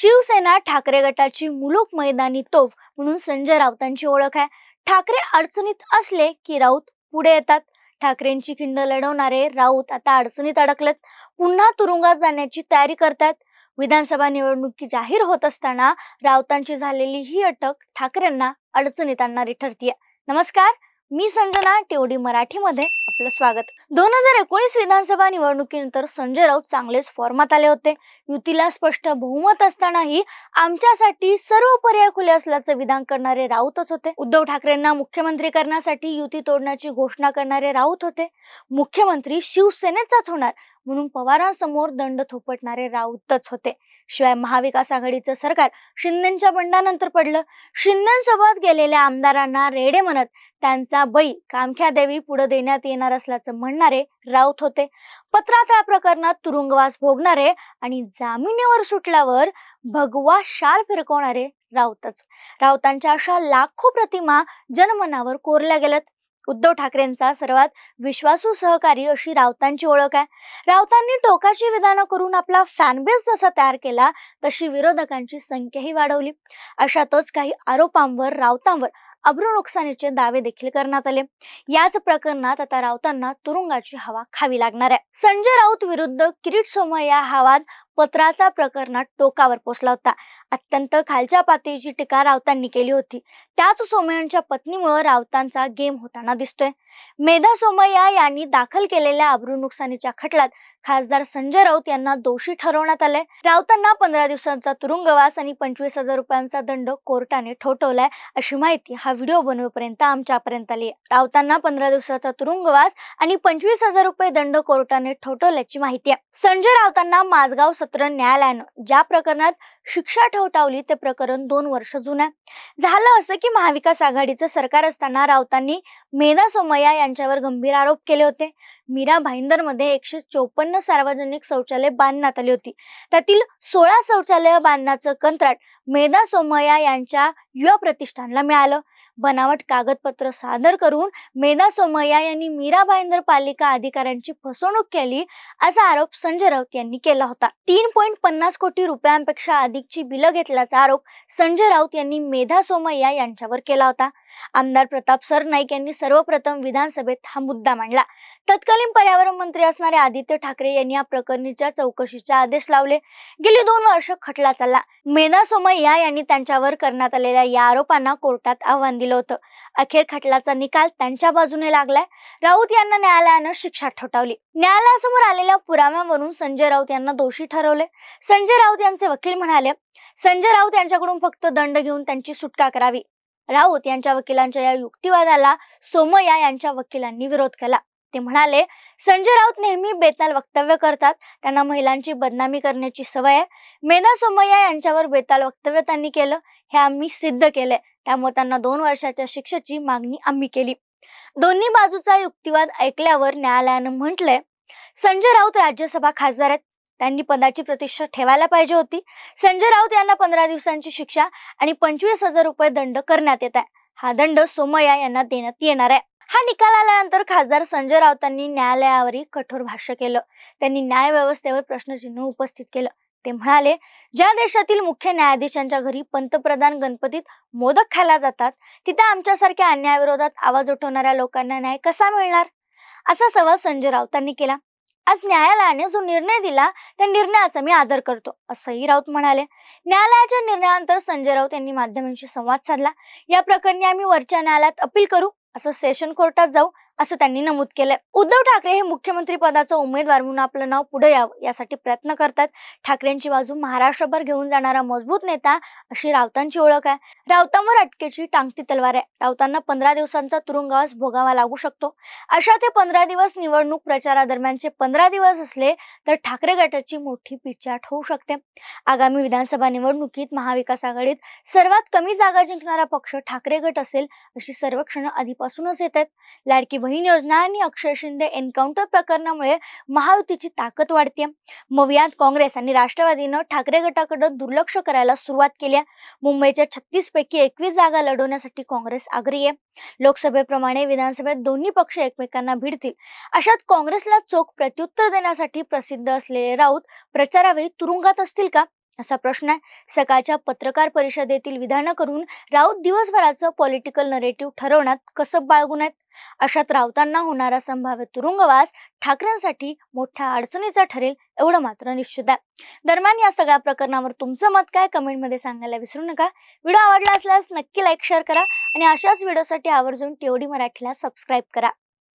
शिवसेना ठाकरे गटाची मुलूक मैदानी तोफ म्हणून संजय राऊतांची ओळख आहे. ठाकरे अडचणीत असले की राऊत पुढे येतात. ठाकरेंची खिंड लढवणारे राऊत आता अडचणीत अडकलेत. पुन्हा तुरुंगात जाण्याची तयारी करतात. विधानसभा निवडणुकी जाहीर होत असताना राऊतांची झालेली ही अटक ठाकरेंना अडचणीत आणणारी ठरतीये. नमस्कार मी संजना टेवडी मराठीमध्ये. आपलं स्वागत. दोन हजार एकोणीस विधानसभा निवडणुकीनंतर संजय राऊत चांगलेच फॉर्मात आले होते. युतीला स्पष्ट बहुमत असतानाही आमच्यासाठी सर्व पर्याय खुले असल्याचं विधान करणारे राऊतच होते. उद्धव ठाकरेंना मुख्यमंत्री करण्यासाठी युती तोडण्याची घोषणा करणारे राऊत होते. मुख्यमंत्री शिवसेनेचाच होणार म्हणून पवारांसमोर दंड थोपटणारे राऊतच होते. शिवाय महाविकास आघाडीचं सरकार शिंदेच्या बंडानंतर पडलं. शिंदेसोबत गेलेल्या आमदारांना रेडे म्हणत त्यांचा बळी कामख्या देवी पुढे देण्यात येणार असल्याचं म्हणणारे राऊत होते. पत्राचा प्रकरणात तुरुंगवास भोगणारे आणि जामिनीवर सुटल्यावर भगवा शाल फिरकवणारे राऊतच. राऊतांच्या अशा लाखो प्रतिमा जनमनावर कोरल्या गेल्यात. उद्धव ठाकरेंचा सर्वात विश्वासू सहकारी अशी राऊतांची ओळख आहे. राऊतांनी टोकाची विधानं करून आपला फॅनबेस जसा तयार केला तशी विरोधकांची संख्याही वाढवली. अशातच काही आरोपांवर राऊतांवर अब्रू नुकसानीचे दावे देखील करण्यात आले. याच प्रकरणात आता राऊतांना तुरुंगाची हवा खावी लागणार आहे. संजय राऊत विरुद्ध किरीट सोमय्या हा वाद पत्राचा प्रकरणात टोकावर पोचला होता. अत्यंत खालच्या पातळीची टीका राऊतांनी केली होती. त्याच सोमय्यांच्या पत्नीमुळे राऊतांचा गेम होताना दिसतोय. मेधा सोमय्या यांनी दाखल केलेल्या अब्रू नुकसानीच्या खटल्यात खासदार संजय राऊत यांना दोषी ठरवण्यात आले राऊतांना पंधरा दिवसांचा तुरुंगवास आणि पंचवीस हजार रुपयांचा दंड कोर्टाने ठोठवलाय अशी माहिती हा व्हिडिओ बनवेपर्यंत आमच्यापर्यंत आली. आहे राऊतांना पंधरा दिवसाचा तुरुंगवास आणि पंचवीस हजार रुपये दंड कोर्टाने ठोठवल्याची माहिती आहे. संजय राऊतांना माझगाव सत्र न्यायालयानं ज्या प्रकरणात शिक्षा ठवटावली ते प्रकरण दोन वर्ष जुनं. झालं असं की महाविकास आघाडीचं सरकार असताना राऊतांनी मेधा सोमय्या यांच्यावर गंभीर आरोप केले होते. मीरा भाईंदरमध्ये एकशे चोपन्न सार्वजनिक शौचालय बांधण्यात आली होती. त्यातील सोळा शौचालय बांधण्याचं कंत्राट मेधा सोमय्या यांच्या युवा प्रतिष्ठानला मिळालं. बनावट कागदपत्र सादर करून मेधा सोमय्या यांनी मीरा भाईंदर पालिका अधिकाऱ्यांची फसवणूक केली असा आरोप संजय राऊत यांनी केला होता. तीन पॉईंट पन्नास कोटी रुपयांपेक्षा अधिकची बिलं घेतल्याचा आरोप संजय राऊत यांनी मेधा सोमय्या यांच्यावर केला होता. आमदार प्रताप सरनाईक यांनी सर्वप्रथम विधानसभेत हा मुद्दा मांडला. तत्कालीन पर्यावरण मंत्री असणारे आदित्य ठाकरे यांनी या प्रकरणीच्या चौकशीचे आदेश लावले. गेली दोन वर्ष खटला चालला. मेना सोमय्या यांनी त्यांच्यावर करण्यात आलेल्या या आरोपांना कोर्टात आव्हान दिलं होतं. अखेर खटलाचा निकाल त्यांच्या बाजूने लागलाय. राऊत यांना न्यायालयानं शिक्षा ठोठावली. न्यायालयासमोर आलेल्या पुराव्यावरून संजय राऊत यांना दोषी ठरवले. संजय राऊत यांचे वकील म्हणाले संजय राऊत यांच्याकडून फक्त दंड घेऊन त्यांची सुटका करावी. राऊत यांच्या वकिलांच्या या युक्तिवादाला सोमय्या यांच्या वकिलांनी विरोध केला. ते म्हणाले संजय राऊत नेहमी बेताल वक्तव्य करतात त्यांना महिलांची बदनामी करण्याची सवय आहे. मेधा सोमय्या यांच्यावर बेताल वक्तव्य त्यांनी केलं हे आम्ही सिद्ध केलंय. त्यामुळे त्यांना दोन वर्षाच्या शिक्षेची मागणी आम्ही केली. दोन्ही बाजूचा युक्तिवाद ऐकल्यावर न्यायालयानं म्हटलंय संजय राऊत राज्यसभा खासदार आहेत. त्यांनी पदाची प्रतिष्ठा ठेवायला पाहिजे होती. संजय राऊत यांना पंधरा दिवसांची शिक्षा आणि पंचवीस हजार रुपये दंड करण्यात येत आहे. हा दंड सोमय्या यांना देण्यात येणार आहे. हा निकाल आल्यानंतर खासदार संजय राऊतांनी न्यायालयावरही कठोर भाष्य केलं. त्यांनी न्याय व्यवस्थेवर प्रश्नचिन्ह उपस्थित केलं. ते म्हणाले ज्या देशातील मुख्य न्यायाधीशांच्या घरी पंतप्रधान गणपतीत मोदक खायला जातात तिथे आमच्यासारख्या अन्यायाविरोधात आवाज उठवणाऱ्या लोकांना न्याय कसा मिळणार? असा सवाल संजय राऊतांनी केला. आज न्यायालयाने जो निर्णय दिला त्या निर्णयाचा मी आदर करतो असंही राऊत म्हणाले. न्यायालयाच्या निर्णयानंतर संजय राऊत यांनी माध्यमांशी संवाद साधला. या प्रकरणी आम्ही वरच्या न्यायालयात अपील करू असं सेशन कोर्टात जाऊ असं त्यांनी नमूद केलंय. उद्धव ठाकरे हे मुख्यमंत्री पदाचा उमेदवार म्हणून आपलं नाव पुढे यावं यासाठी प्रयत्न करतात. ठाकरेंची बाजू महाराष्ट्रभर घेऊन जाणारा मजबूत नेता अशी राऊतांची ओळख आहे. राऊतांवर अटकेची टांगती तलवार आहे. राऊतांना पंधरा दिवसांचा तुरुंगवास भोगावा लागू शकतो. अशा ते पंधरा दिवस निवडणूक प्रचारादरम्यानचे पंधरा दिवस असले तर ठाकरे गटाची मोठी पिचाट होऊ शकते. आगामी विधानसभा निवडणुकीत महाविकास आघाडीत सर्वात कमी जागा जिंकणारा पक्ष ठाकरे गट असेल अशी सर्वेक्षण आधीपासूनच येत आहेत. लाडकी बहीण योजना आणि अक्षय शिंदे एन्काउंटर प्रकरणामुळे महायुतीची ताकद वाढते मग यात काँग्रेस आणि राष्ट्रवादीनं ठाकरे गटाकडे दुर्लक्ष करायला सुरुवात केली आहे. मुंबईच्या छत्तीस पैकी एकवीस जागा लढवण्यासाठी काँग्रेस आग्रही आहे. लोकसभेप्रमाणे विधानसभेत दोन्ही पक्ष एकमेकांना भिडतील. अशात काँग्रेसला चोख प्रत्युत्तर देण्यासाठी प्रसिद्ध असलेले राऊत प्रचारावेळी तुरुंगात असतील का? असा प्रश्न आहे. सकाळच्या पत्रकार परिषदेतील विधानं करून राऊत दिवसभराचं पॉलिटिकल नरेटिव्ह ठरवण्यात कसं बाळगून आहेत. अशात राऊतांना होणारा संभाव्य तुरुंगवास ठाकरेंसाठी मोठ्या अडचणीचा ठरेल एवढं मात्र निश्चित आहे. दरम्यान या सगळ्या प्रकरणावर तुमचं मत काय? कमेंटमध्ये सांगायला विसरू नका. व्हिडिओ आवडला असल्यास नक्की लाईक शेअर करा आणि अशाच व्हिडिओसाठी आवर्जून टीओडी मराठीला सबस्क्राईब करा.